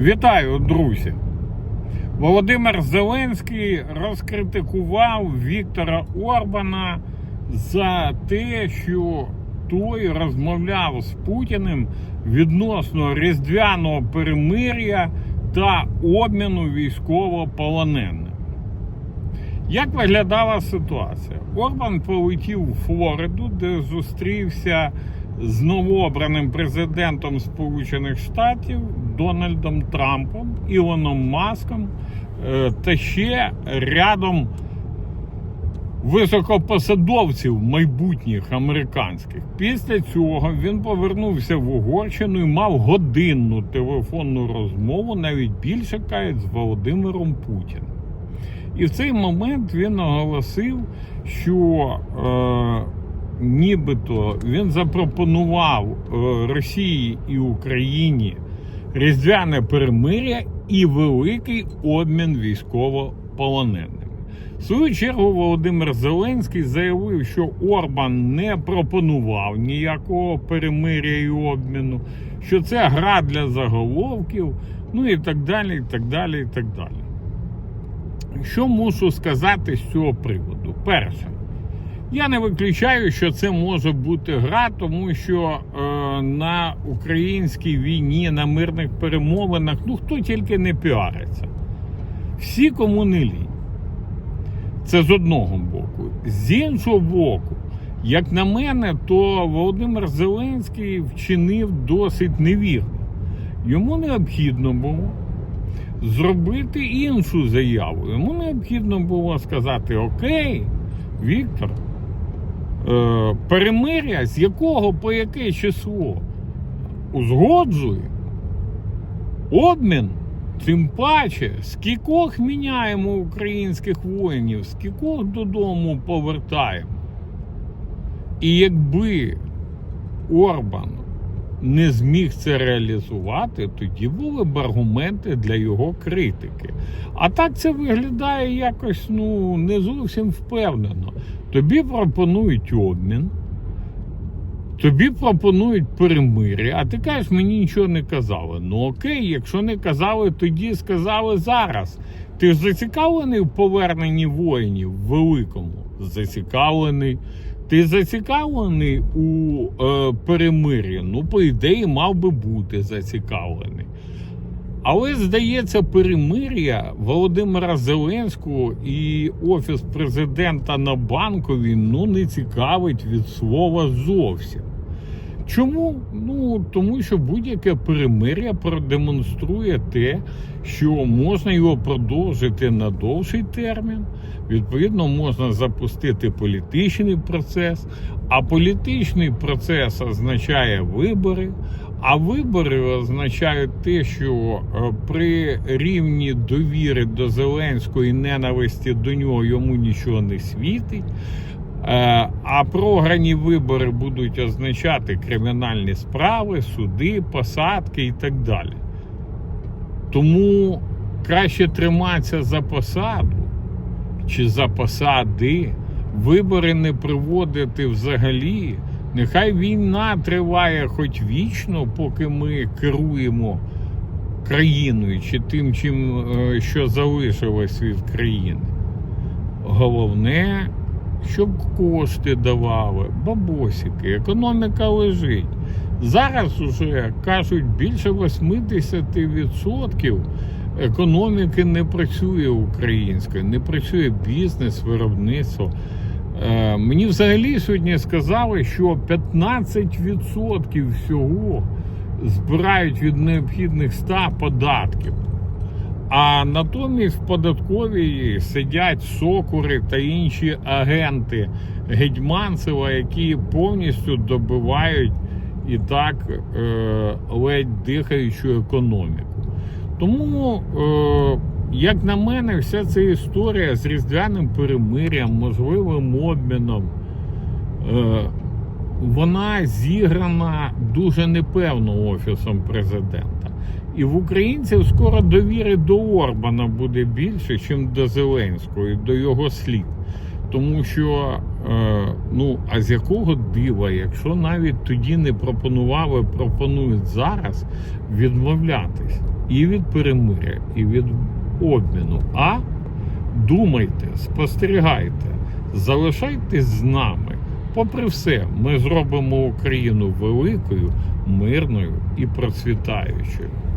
Вітаю, друзі! Володимир Зеленський розкритикував Віктора Орбана за те, що той розмовляв з Путіним відносно різдвяного перемир'я та обміну військовополоненими. Як виглядала ситуація? Орбан полетів у Флориду, де зустрівся з новообраним президентом Сполучених Штатів Дональдом Трампом, Ілоном Маском е, та ще рядом високопосадовців майбутніх американських. Після цього він повернувся в Угорщину і мав годинну телефонну розмову, навіть більше кажуть, з Володимиром Путіним. І в цей момент він оголосив, що е, нібито він запропонував е, Росії і Україні різдвяне перемиря і великий обмін військовополоненими. В свою чергу Володимир Зеленський заявив, що Орбан не пропонував ніякого перемиря і обміну, що це гра для заголовків, ну і так далі, і так далі, і так далі. Що мушу сказати з цього приводу? Перше, я не виключаю, що це може бути гра, тому що е, на українській війні, на мирних перемовинах, ну хто тільки не піариться. Всі кому не лінь. Це з одного боку. З іншого боку, як на мене, то Володимир Зеленський вчинив досить невірно. Йому необхідно було зробити іншу заяву. Йому необхідно було сказати: Окей, Віктор, е, перемиря, з якого по яке число узгоджує обмін. Тим паче, скількох міняємо українських воїнів, скількох додому повертаємо. І якби Орбан не зміг це реалізувати, тоді були б аргументи для його критики. А так це виглядає якось ну, не зовсім впевнено. Тобі пропонують обмін, тобі пропонують перемир'я, а ти кажеш, мені нічого не казали. Ну окей, якщо не казали, тоді сказали зараз. Ти ж зацікавлений в поверненні воїнів великому? Зацікавлений. Ти зацікавлений у е, перемир'ї? Ну, по ідеї, мав би бути зацікавлений. Але, здається, перемир'я Володимира Зеленського і Офіс президента на банковій ну, не цікавить від слова зовсім. Чому? Ну тому що будь-яке перемир'я продемонструє те, що можна його продовжити на довший термін. Відповідно, можна запустити політичний процес, а політичний процес означає вибори. А вибори означають те, що е, при рівні довіри до Зеленського і ненависті до нього йому нічого не світить. Е, А програні вибори будуть означати кримінальні справи, суди, посадки і так далі. Тому краще триматися за посаду чи за посади, вибори не проводити взагалі. Нехай війна триває хоч вічно, поки ми керуємо країною чи тим, чим, е, що залишилось від країни. Головне щоб кошти давали, бабосики, економіка лежить. Зараз уже кажуть, більше 80% економіки не працює українською, не працює бізнес, виробництво. Е, мені взагалі сьогодні сказали, що 15% всього збирають від необхідних 100 податків. А натомість в податковій сидять сокури та інші агенти Гетьманцева, які повністю добивають і так е, ледь дихаючу економіку. Тому, е, як на мене, вся ця історія з різдвяним перемир'ям, можливим обміном, е, вона зіграна дуже непевно офісом президента. І в українців скоро довіри до Орбана буде більше, ніж до Зеленського, і до його слів. Тому що, е, ну, а з якого дива, якщо навіть тоді не пропонували, пропонують зараз відмовлятись. і від перемиря, і від обміну. А думайте, спостерігайте, залишайтесь з нами. Попри все, ми зробимо Україну великою, мирною і процвітаючою.